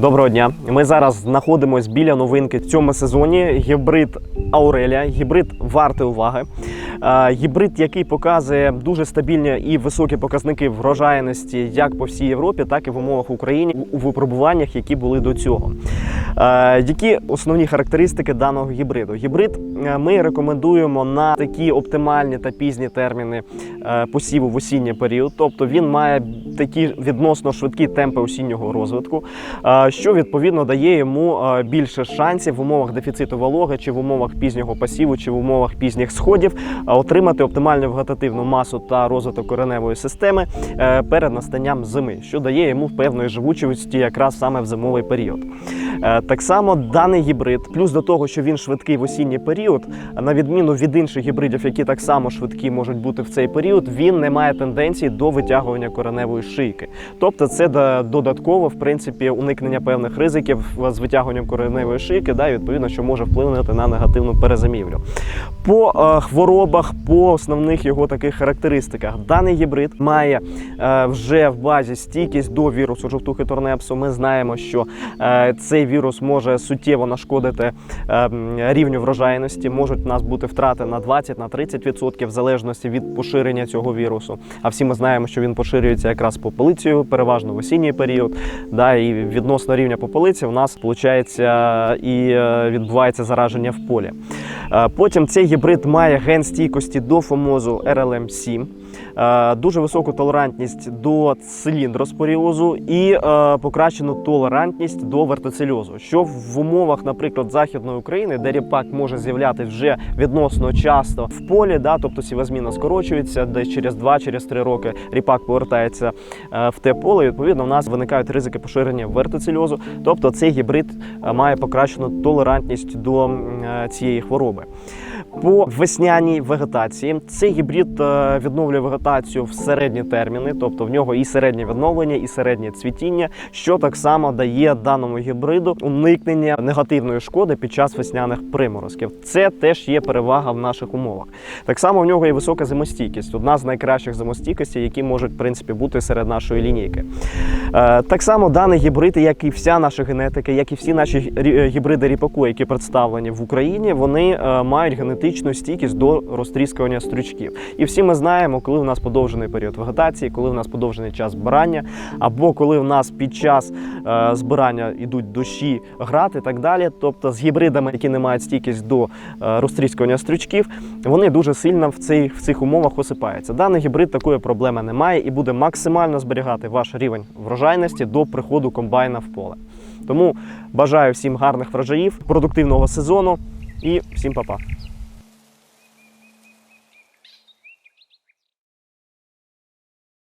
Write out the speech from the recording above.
Доброго дня. Ми зараз знаходимося біля новинки в цьому сезоні. Гібрид Аурелія, гібрид варти уваги. Е, Гібрид, який показує дуже стабільні і високі показники врожайності як по всій Європі, так і в умовах України у випробуваннях, які були до цього. Е, Які основні характеристики даного гібриду? Гібрид е, ми рекомендуємо на такі оптимальні та пізні терміни е, посіву в осінній період. Тобто він має такі відносно швидкі темпи осіннього розвитку, що відповідно дає йому більше шансів в умовах дефіциту вологи, чи в умовах пізнього посіву, чи в умовах пізніх сходів отримати оптимальну вегетативну масу та розвиток кореневої системи перед настанням зими, що дає йому певної живучості якраз саме в зимовий період. Так само даний гібрид, плюс до того, що він швидкий в осінній період, на відміну від інших гібридів, які так само швидкі можуть бути в цей період, він не має тенденції до витягування кореневої шийки. Тобто, це додатково, в принципі, уникнення певних ризиків з витягуванням кореневої шийки, да, відповідно, що може вплинути на негативну перезимівлю. По е, хворобах, по основних його таких характеристиках, даний гібрид має е, вже в базі стійкість до вірусу жовтухи торнепсу. Ми знаємо, що е, цей вірус може суттєво нашкодити е, рівню врожайності. Можуть у нас бути втрати на 20 на 30% в залежності від поширення цього вірусу. А всі ми знаємо, що він поширюється якраз попелицею, переважно в осінній період. Да, і відносно рівня попелиці у нас виходить і е, відбувається зараження в полі. Потім цей гібрид має ген стійкості до фомозу RLM7, е, дуже високу толерантність до циліндроспоріозу і покращену толерантність до вертицельозу, що в умовах, наприклад, Західної України, де ріпак може з'являтися вже відносно часто в полі, да, тобто сівозміна скорочується, десь через 2-3 роки ріпак повертається в те поле. Відповідно, у нас виникають ризики поширення вертицельозу. Тобто цей гібрид має покращену толерантність до цієї хвороби. По весняній вегетації цей гібрид е, відновлює вегетацію в середні терміни, тобто в нього і середнє відновлення, і середнє цвітіння, що так само дає даному гібриду уникнення негативної шкоди під час весняних приморозків. Це теж є перевага в наших умовах. Так само в нього є висока зимостійкість, одна з найкращих зимостійкостей, які можуть в принципі бути серед нашої лінійки. Е, Так само даний гібрид, як і вся наша генетика, як і всі наші рі- гібриди ріпаку, які представлені в Україні, вони е, мають генетичну стійкість до розтріскування стрючків. І всі ми знаємо, коли у нас подовжений період вегетації, коли у нас подовжений час збирання, або коли у нас під час е, збирання йдуть дощі, град і так далі. Тобто з гібридами, які не мають стійкість до е, розтріскування стрючків, вони дуже сильно в цих, в цих умовах осипаються. Даний гібрид такої проблеми не має і буде максимально зберігати ваш рівень врожайності до приходу комбайна в поле. Тому бажаю всім гарних врожаїв, продуктивного сезону і всім па-па.